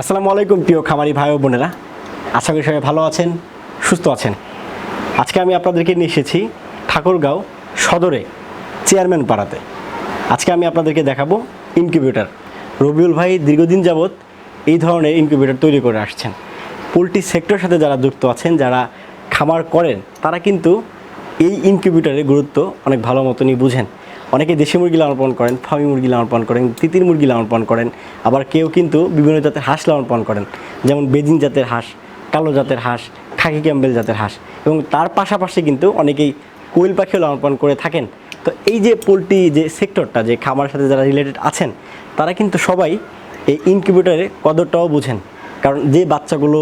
আসসালামু আলাইকুম প্রিয় খামারি ভাই ও বোনেরা। আশা করি সবাই ভালো আছেন, সুস্থ আছেন। আজকে আমি আপনাদেরকে নিয়ে এসেছি ঠাকুরগাঁও সদরে চেয়ারম্যান পাড়াতে। আজকে আমি আপনাদেরকে দেখাবো ইনকিউবেটর। রবিউল ভাই দীর্ঘদিন যাবৎ এই ধরনের ইনকিউবেটর তৈরি করে আসছেন। পোলট্রি সেক্টরের সাথে যারা যুক্ত আছেন, যারা খামার করেন, তারা কিন্তু এই ইনকিউবেটরের গুরুত্ব অনেক ভালো মতনই বুঝেন। অনেকে দেশি মুরগি লালন পালন করেন, ফার্মি মুরগি লালন পালন করেন, তিতির মুরগি লালন পালন করেন, আবার কেউ কিন্তু বিভিন্ন জাতের হাঁস লালন পালন করেন। যেমন বেজিং জাতের হাঁস, কালো জাতের হাঁস, খাকি ক্যাম্বেল জাতের হাঁস এবং তার পাশাপাশি কিন্তু অনেকেই কোয়েল পাখিও লালন পালন করে থাকেন। তো এই যে পোলট্রি যে সেক্টরটা, যে খামারের সাথে যারা রিলেটেড আছেন, তারা কিন্তু সবাই এই ইনকিউবেটরের কদরটাও বুঝেন। কারণ যে বাচ্চাগুলো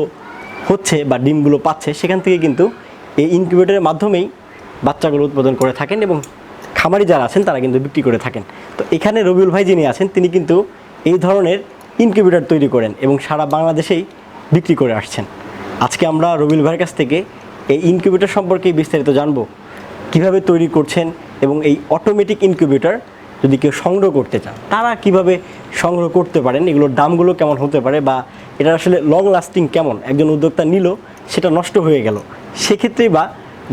হচ্ছে বা ডিমগুলো পাচ্ছে, সেখান থেকে কিন্তু এই ইনকিউবেটরের মাধ্যমেই বাচ্চাগুলো উৎপাদন করে থাকেন এবং খামারি যারা আছেন, তারা কিন্তু বিক্রি করে থাকেন। তো এখানে রবিউল ভাই যিনি আছেন, তিনি কিন্তু এই ধরনের ইনকিউবেটর তৈরি করেন এবং সারা বাংলাদেশেই বিক্রি করে আসছেন। আজকে আমরা রবিউল ভাইয়ের কাছ থেকে এই ইনকিউবেটর সম্পর্কে বিস্তারিত জানব। কীভাবে তৈরি করছেন এবং এই অটোমেটিক ইনকিউবেটর যদি কেউ সংগ্রহ করতে চান তারা কীভাবে সংগ্রহ করতে পারেন, এগুলোর দামগুলো কেমন হতে পারে বা এটা আসলে লং লাস্টিং কেমন, একজন উদ্যোক্তা নিল, সেটা নষ্ট হয়ে গেল। সেক্ষেত্রেই বা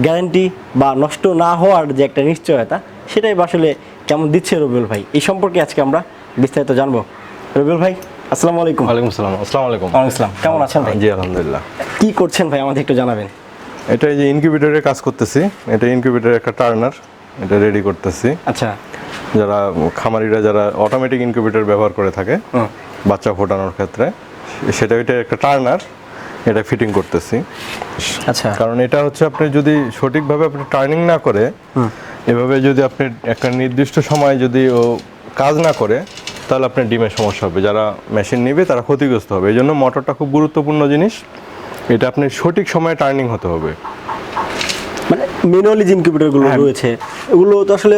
গ্যারান্টি বা নষ্ট না হওয়ার যে একটা নিশ্চয়তা সেটাই আসলে কেমন দিচ্ছে রবিউল ভাই? এই সম্পর্কে আজকে আমরা বিস্তারিত জানব। রবিউল ভাই আসসালামু আলাইকুম। ওয়ালাইকুম আসসালাম আসসালামু আলাইকুম। ওয়ালাইকুম আসসালাম কেমন আছেন ভাই? জি আলহামদুলিল্লাহ। কি করছেন ভাই আমাদের একটু জানাবেন। এটা এই যে ইনকিউবেটরে কাজ করতেছি এটা ইনকিউবেটরের একটা টার্নার এটা রেডি করতেছি। আচ্ছা। যারা খামারিরা যারা অটোমেটিক ইনকিউবেটর ব্যবহার করে থাকে বাচ্চা ফোটানোর ক্ষেত্রে সেটা এটা একটা টার্নার এটা ফিটিং করতেছি। আচ্ছা। কারণ এটা হচ্ছে আপনি যদি সঠিকভাবে আপনি টার্নিং না করে এভাবে যদি আপনি একটা নির্দিষ্ট সময় যদি ও কাজ না করে তাহলে আপনার ডিমের সমস্যা হবে। যারা মেশিন নেবে তারা ক্ষতিগ্রস্ত হবে। এই জন্য মোটরটা খুব গুরুত্বপূর্ণ জিনিস। এটা আপনি সঠিক সময়ে টার্নিং হতে হবে। মানে ম্যানুয়ালি জিম হ্যাঁ। রয়েছে এগুলো তো আসলে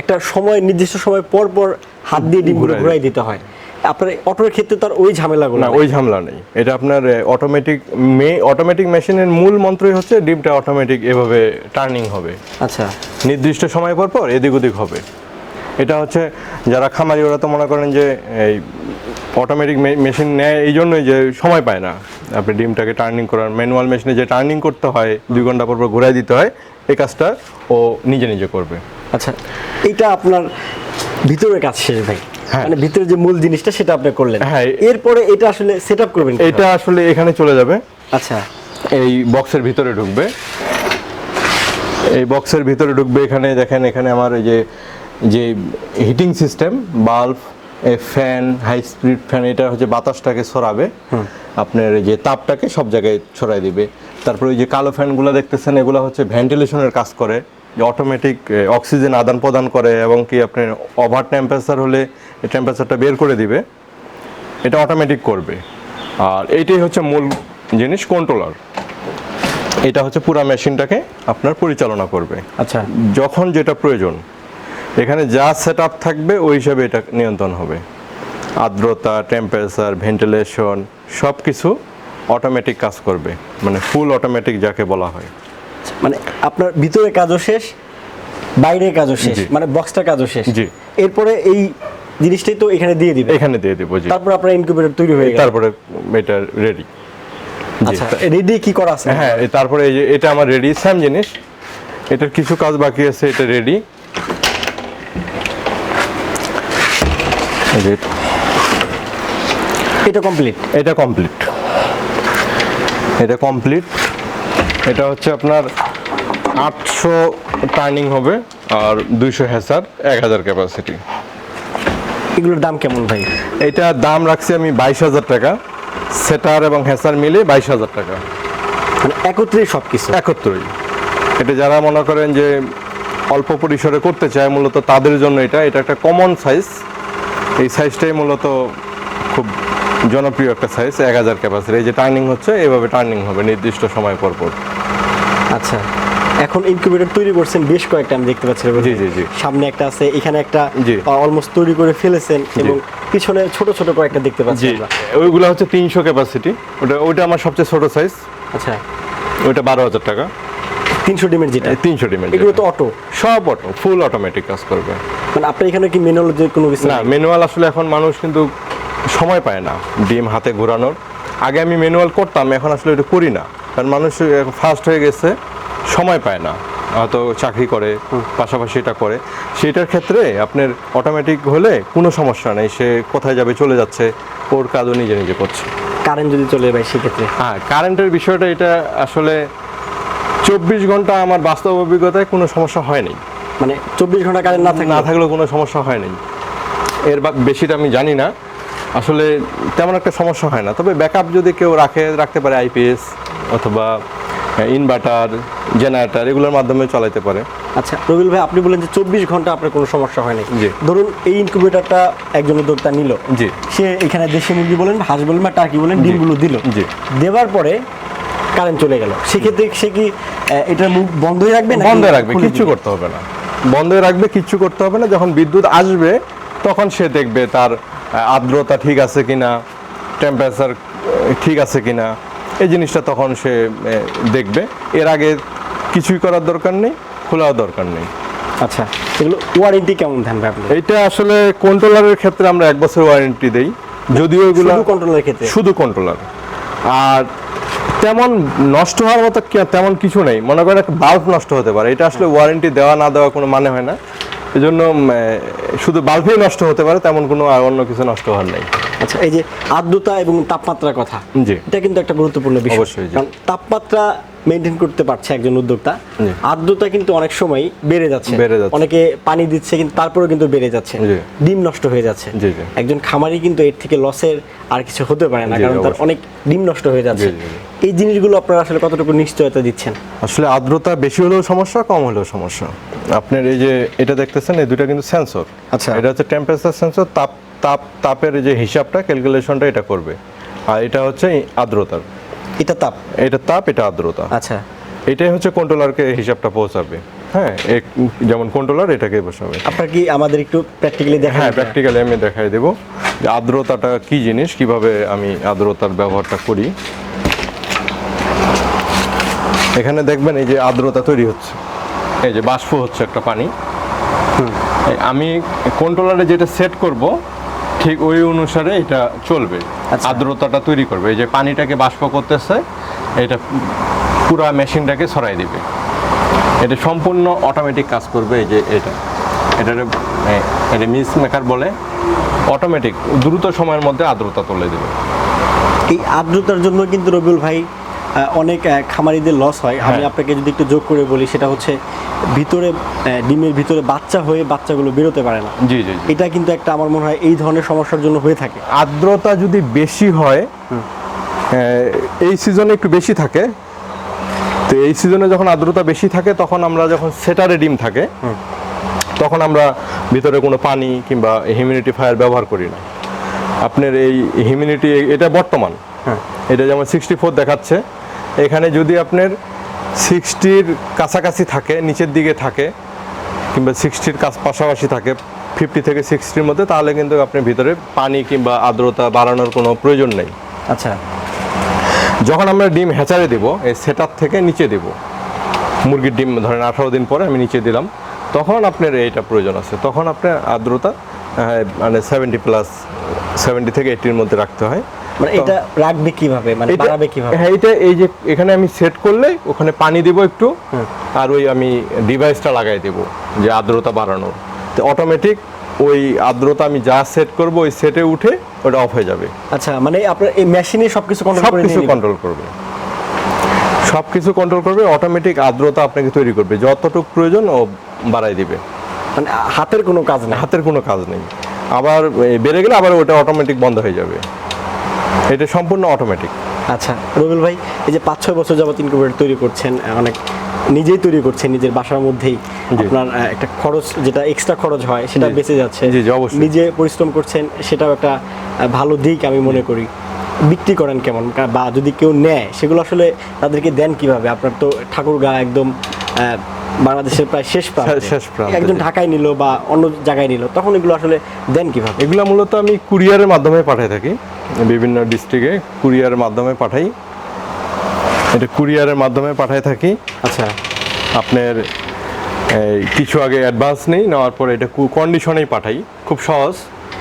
একটা সময় নির্দিষ্ট সময় পর পর হাত দিয়ে ডিমগুলো ঘুরাই দিতে হয়। আপনার অটোর ক্ষেত্রে তার ওই ঝামেলাগুলো না ওই ঝামেলা নেই। এটা আপনার অটোমেটিক মে অটোমেটিক মেশিনের মূল মন্ত্রই হচ্ছে ডিমটা অটোমেটিক এভাবে টার্নিং হবে। আচ্ছা। নির্দিষ্ট সময় পর পর এদিক ওদিক হবে। এটা হচ্ছে যারা খামারি ওরা তো মনে করেন যে এই অটোমেটিক মেশিন নেয় এই জন্যই যে সময় পায় না। আপনি ডিমটাকে টার্নিং করার ম্যানুয়াল মেশিনে যে টার্নিং করতে হয় দুই ঘণ্টা পর পর ঘুরাই দিতে হয় এই কাজটা ও নিজে নিজে করবে। আচ্ছা। এইটা আপনার ভিতরের কাজ শেষ ভাই। হ্যাঁ। মানে ভিতরে যে মূল জিনিসটা সেটা আপনি করলেন। হ্যাঁ। এরপরে এটা আসলে সেট আপ করবেন এটা আসলে এখানে চলে যাবে। আচ্ছা। এই বক্সের ভিতরে ঢুকবে। এই বক্সের ভিতরে ঢুকবে এখানে দেখেন এখানে আমার এই যে যে heating system bulb fan high speed fan এটা হচ্ছে বাতাসটাকে ছড়াবে আপনার যে তাপটাকে সব জায়গায় ছড়াই দিবে। তারপরে ওই যে কালো ফ্যানগুলো দেখতেছেন এগুলো হচ্ছে ভেন্টিলেশনের কাজ করে। যে অটোমেটিক অক্সিজেন আদান প্রদান করে এবং কি আপনার ওভার টেম্পারেচার হলে টেম্পারেচারটা বের করে দিবে এটা অটোমেটিক করবে। আর এইটাই হচ্ছে মূল জিনিস কন্ট্রোলার এটা হচ্ছে পুরো মেশিনটাকে আপনার পরিচালনা করবে। আচ্ছা। যখন যেটা প্রয়োজন এখানে যা সেট থাকবে ওই হিসাবে এটা নিয়ন্ত্রণ হবে। আর্দ্রতা টেম্পারেচার ভেন্টিলেশন সব কিছু অটোমেটিক কাজ করবে মানে ফুল অটোমেটিক যাকে বলা হয়। মানে আপনার ভিতরে কাজও শেষ বাইরে কাজও শেষ মানে বক্সটা কাজও শেষ। জি। এরপরে এই জিনিসটাই তো এখানে দিয়ে দিবে এখানে দিয়ে দেবো জি। তারপর আপনার ইনকিউবেটর তৈরি হয়ে গেল। তারপরে এটা রেডি আচ্ছা রেডি কি করা আছে? হ্যাঁ তারপরে এই যে এটা আমার রেডি সেম জিনিস। এটার কিছু কাজ বাকি আছে এটা রেডি এটা কমপ্লিট এটা কমপ্লিট এটা কমপ্লিট এটা হচ্ছে আপনার আটশো টার্নিং হবে আর দুইশো হ্যাসার এক হাজার ক্যাপাসিটি এগুলোর দাম কেমন ভাই? এটা দাম রাখছি আমি বাইশ হাজার টাকা। সেটার এবং হ্যাসার মিলে বাইশ হাজার টাকা। মানে একত্রে সব কিছু একত্রই। এটা যারা মনে করেন যে অল্প পরিসরে করতে চায় মূলত তাদের জন্য এটা। এটা একটা কমন সাইজ এই সাইজটাই মূলত খুব জনপ্রিয় একটা সাইজ এক হাজার ক্যাপাসিটি এই যে টার্নিং হচ্ছে এভাবে টার্নিং হবে নির্দিষ্ট সময় পর পর। আচ্ছা। এখন ইনকিউবেটর তৈরি করছেন বেশ কয়েকটা আমি দেখতে পাচ্ছি জি, জি, জি। সামনে একটা আছে এখানে একটা। অলমোস্ট তৈরি করে ফেলেছেন এবং পিছনে ছোট ছোট কয়েকটা দেখতে পাচ্ছি ওইগুলো হচ্ছে তিনশো ক্যাপাসিটি ওটা ওইটা আমার সবচেয়ে ছোট সাইজ আচ্ছা। ওইটা বারো হাজার টাকা। তিনশো ডিমের যেটা? তিনশো ডিমের এগুলো তো অটো সব অটো ফুল অটোমেটিক কাজ করবে। মানে আপনার এখানে কি ম্যানুয়াল যে কোনো কিছু? না? ম্যানুয়াল আসলে এখন মানুষ কিন্তু সময় পায় না ডিম হাতে ঘোরানোর। আগে আমি ম্যানুয়াল করতাম এখন আসলে এটা করি না। কারণ মানুষ ফাস্ট হয়ে গেছে সময় পায় না। হয়তো চাকরি করে পাশাপাশি এটা করে। সেটার ক্ষেত্রে আপনার অটোমেটিক হলে কোনো সমস্যা নেই সে কোথায় যাবে চলে যাচ্ছে ওর কাজও নিজে নিজে করছে। কারেন্ট যদি চলে যায় সেক্ষেত্রে? হ্যাঁ কারেন্টের বিষয়টা এটা আসলে চব্বিশ ঘণ্টা আমার বাস্তব অভিজ্ঞতায় কোনো সমস্যা হয়নি। মানে চব্বিশ ঘণ্টা কারেন্ট না থাকে না থাকলেও? কোনো সমস্যা হয়নি। এর বেশিটা আমি জানি না। আসলে তেমন একটা সমস্যা হয় না। তবে ব্যাকআপ যদি কেউ রাখে রাখতে পারে আইপিএস অথবা ইনভার্টার জেনারেটার এগুলোর মাধ্যমে চালাতে পারে। আচ্ছা রবিল ভাই আপনি বলেন যে চব্বিশ ঘণ্টা আপনার কোনো সমস্যা হয়নি জি। ধরুন এই ইনকিউবেটরটা একজন উদ্যোক্তা নিল। জি। সে এখানে দেশি মুরগি বলেন হাঁস বলেন বা টার্কি বলেন ডিমগুলো দিল। জি। দেওয়ার পরে কারেন্ট চলে গেল। সেক্ষেত্রে সে কি এটার মুখ বন্ধই রাখবে বন্ধ রাখবে কিচ্ছু করতে হবে না। বন্ধ রাখবে কিচ্ছু করতে হবে না। যখন বিদ্যুৎ আসবে তখন সে দেখবে তার আর্দ্রতা ঠিক আছে কিনা টেম্পারেচার ঠিক আছে কিনা এই জিনিসটা তখন সে দেখবে। এর আগে কিছুই করার দরকার নেই খোলাও দরকার নেই। আচ্ছা এগুলো ওয়ারেন্টি কেমন ভাই আপনি? এইটা আসলে কন্ট্রোলারের ক্ষেত্রে আমরা এক বছর ওয়ারেন্টি দেই। যদিও এগুলো শুধু কন্ট্রোলের ক্ষেত্রে? শুধু কন্ট্রোলার আর তেমন নষ্ট হওয়ার মতো কি- তেমন কিছু নেই। মনে করেন একটা বাল্ব নষ্ট হতে পারে। এটা আসলে ওয়ারেন্টি দেওয়া না দেওয়া কোনো মানে হয় না। এজন্য শুধু বাল্বই নষ্ট হতে পারে তেমন কোনো আর অন্য কিছু নষ্ট হওয়ার নেই আচ্ছা এই যে আর্দ্রতা এবং তাপমাত্রার কথা জি। এটা কিন্তু একটা গুরুত্বপূর্ণ বিষয় অবশ্যই, কারণ তাপমাত্রা মেনটেন করতে পারছে একজন উদ্যোক্তা। আর্দ্রতা কিন্তু অনেক সময় বেড়ে যাচ্ছে বেড়ে যাচ্ছে। অনেকে পানি দিচ্ছে কিন্তু তারপরেও কিন্তু বেড়ে যাচ্ছে ডিম নষ্ট হয়ে যাচ্ছে জি, জি। একজন খামারি কিন্তু এর থেকে লসের আর কিছু হতে পারে না কারণ তার অনেক ডিম নষ্ট হয়ে যাচ্ছে। এই জিনিসগুলো আপনারা আসলে কতটুকু নিশ্চয়তা দিচ্ছেন? আসলে আর্দ্রতা বেশি হলেও সমস্যা কম হলেও সমস্যা। আপনার এই যে এটা দেখতেছেন এই দুটা কিন্তু সেন্সর আচ্ছা। এটা হচ্ছে টেম্পারেচার সেন্সর তাপ তাপ তাপের যে হিসাবটা ক্যালকুলেশনটা এটা করবে। আর এটা হচ্ছে আর্দ্রতার। এটা তাপ? এটা তাপ এটা আর্দ্রতা। আচ্ছা। এটাই হচ্ছে কন্ট্রোলারকে হিসাবটা পৌঁছাবে। হ্যাঁ যেমন কন্ট্রোলার এটাকে বসাবে। আপনার কি আমাদের একটু প্র্যাকটিক্যালি দেখা হ্যাঁ প্র্যাকটিক্যালি আমি দেখাই দেব যে আর্দ্রতাটা কি জিনিস কীভাবে আমি আর্দ্রতার ব্যবহারটা করি। এখানে দেখবেন এই যে আর্দ্রতা তৈরি হচ্ছে। এই যে বাষ্প হচ্ছে একটা পানি। আমি কন্ট্রোলারে যেটা সেট করব ঠিক ওই অনুসারে এটা চলবে। আচ্ছা। আর্দ্রতাটা তৈরি করবে। এই যে পানিটাকে বাষ্প করতেছে এটা পুরা মেশিনটাকে ছড়াই দিবে। এটা সম্পূর্ণ অটোমেটিক কাজ করবে এই যে এটা। এটা এটা মিস মেকার বলে অটোমেটিক দ্রুত সময়ের মধ্যে আর্দ্রতা তুলে দেবে। এই আর্দ্রতার জন্য কিন্তু রবিউল ভাই অনেক খামারিদের লস হয়। আমি হ্যাঁ। আপনাকে যদি একটু যোগ করে বলি সেটা হচ্ছে ভিতরে ডিমের ভিতরে বাচ্চা হয়ে বাচ্চাগুলো বেরোতে পারে না। জি জি এটা কিন্তু একটা আমার মনে হয় এই ধরনের সমস্যার জন্য হয়ে থাকে। আর্দ্রতা যদি বেশি হয় এই সিজনে একটু বেশি থাকে। তো এই সিজনে যখন আর্দ্রতা বেশি থাকে তখন আমরা যখন সেটারে ডিম থাকে তখন আমরা ভিতরে কোনো পানি কিংবা হিউমিডিটি ফায়ার ব্যবহার করি না। আপনার এই হিউমিডিটি এটা বর্তমান। হ্যাঁ। এটা যেমন সিক্সটি ফোর দেখাচ্ছে এখানে যদি আপনার সিক্সটির কাছাকাছি থাকে নিচের দিকে থাকে কিংবা সিক্সটির কাছ পাশাপাশি থাকে ফিফটি থেকে সিক্সটির মধ্যে তাহলে কিন্তু আপনি ভিতরে পানি কিংবা আর্দ্রতা বাড়ানোর কোনো প্রয়োজন নেই। আচ্ছা। যখন আমরা ডিম হ্যাচারে দেব এই সেটার থেকে নিচে দেব মুরগির ডিম ধরেন আঠারো দিন পরে আমি নিচে দিলাম তখন আপনার এইটা প্রয়োজন আছে। তখন আপনার আর্দ্রতা মানে সেভেন্টি প্লাস সেভেন্টি থেকে এইটির মধ্যে রাখতে হয়। মানে এটা রাখবে কীভাবে? মানে বাড়াবে কীভাবে? হ্যাঁ এটা এই যে এখানে আমি সেট করলে ওখানে পানি দেব একটু আর ওই আমি ডিভাইসটা লাগাই দেব যে আর্দ্রতা বাড়ানোর। তো অটোমেটিক ওই আর্দ্রতা আমি যা সেট করব ওই সেটে উঠে ওটা অফ হয়ে যাবে। আচ্ছা মানে আপনার এই মেশিনে সবকিছু কন্ট্রোল করে কন্ট্রোল করবে। সব কিছু কন্ট্রোল করবে অটোমেটিক আর্দ্রতা আপনাকে তৈরি করবে। যতটুকু প্রয়োজন ও বাড়াই দিবে। মানে হাতের কোনো কাজ না হাতের কোনো কাজ নেই। আবার বেড়ে গেলে আবার ওটা অটোমেটিক বন্ধ হয়ে যাবে। এটা সম্পূর্ণ অটোমেটিক আচ্ছা রবিউল ভাই এই যে পাঁচ ছয় বছর যাবত ইনকিউবেটর তৈরি করছেন অনেক নিজেই তৈরি করছেন নিজের বাসার মধ্যেই। আপনার একটা খরচ যেটা এক্সট্রা খরচ হয় সেটা বেঁচে যাচ্ছে। নিজে পরিশ্রম করছেন সেটাও একটা ভালো দিক আমি মনে করি। বিক্রি করেন কেমন? বা যদি কেউ নেয় সেগুলো আসলে তাদেরকে দেন কীভাবে? আপনার তো ঠাকুরগা একদম আহ, বাংলাদেশের প্রায় শেষ শেষ একজন ঢাকায় নিল বা অন্য জায়গায় নিল তখন এগুলো আসলে দেন কীভাবে? এগুলো মূলত আমি কুরিয়ারের মাধ্যমে পাঠাই থাকি। বিভিন্ন ডিস্ট্রিক্টে কুরিয়ারের মাধ্যমে পাঠাই। এটা কুরিয়ারের মাধ্যমে পাঠাই থাকি। আচ্ছা। আপনার কিছু আগে অ্যাডভান্স নেই নেওয়ার পরে এটা কন্ডিশনেই পাঠাই। খুব সহজ।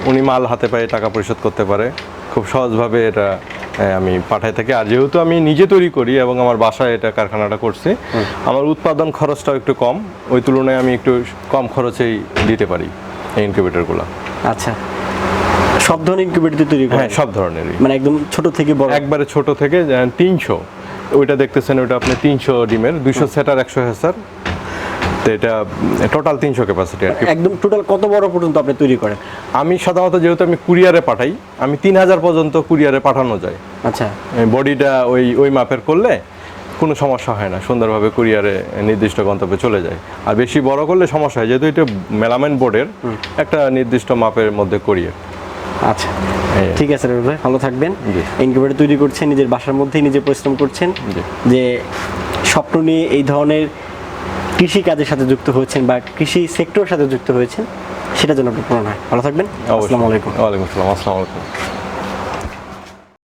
উনি মাল হাতে পায়ে টাকা পরিশোধ করতে পারে। খুব সহজভাবে এটা আমি পাঠাই থাকি। আর যেহেতু আমি নিজে তৈরি করি এবং আমার বাসায় এটা কারখানাটা করছি আমার উৎপাদন খরচটাও একটু কম। ওই তুলনায় আমি একটু কম খরচেই দিতে পারি এই ইনকিউবেটরগুলো আচ্ছা। সব ধরনের ইনকিউবেটর তৈরি হ্যাঁ সব ধরনেরই। মানে একদম ছোট থেকে বড়? একবারে ছোট থেকে তিনশো। ওইটা দেখতেছেন ওইটা আপনি তিনশো ডিমের দুইশো সেটার একশো হেসার তো এটা টোটাল তিনশো ক্যাপাসিটি আর কি। একদম টোটাল কত বড় পর্যন্ত আপনি তৈরি করেন? আমি সাধারণত যেহেতু আমি কুরিয়ারে পাঠাই আমি তিন হাজার পর্যন্ত কুরিয়ারে পাঠানো যায়। আচ্ছা। বডিটা ওই ওই মাপের করলে কোনো সমস্যা হয় না সুন্দরভাবে কুরিয়ারে নির্দিষ্ট গন্তব্যে চলে যায়। আর বেশি বড় করলে সমস্যা হয় যেহেতু এটা মেলামাইন বোর্ডের একটা নির্দিষ্ট মাপের মধ্যে করিয়ে আচ্ছা। ঠিক আছে রবি ভাই ভালো থাকবেন। ইনকিউবেটর তৈরি করছেন নিজের বাসার মধ্যেই নিজে পরিশ্রম করছেন। যে স্বপ্ন নিয়ে এই ধরনের কৃষি কাজের সাথে যুক্ত হয়েছেন বা কৃষি সেক্টরের সাথে যুক্ত হয়েছেন সেটা যেন আপনার পূরণ হয় ভালো থাকবেন। আসসালামু আলাইকুম। ওয়ালাইকুম আসসালাম। আসসালামু আলাইকুম।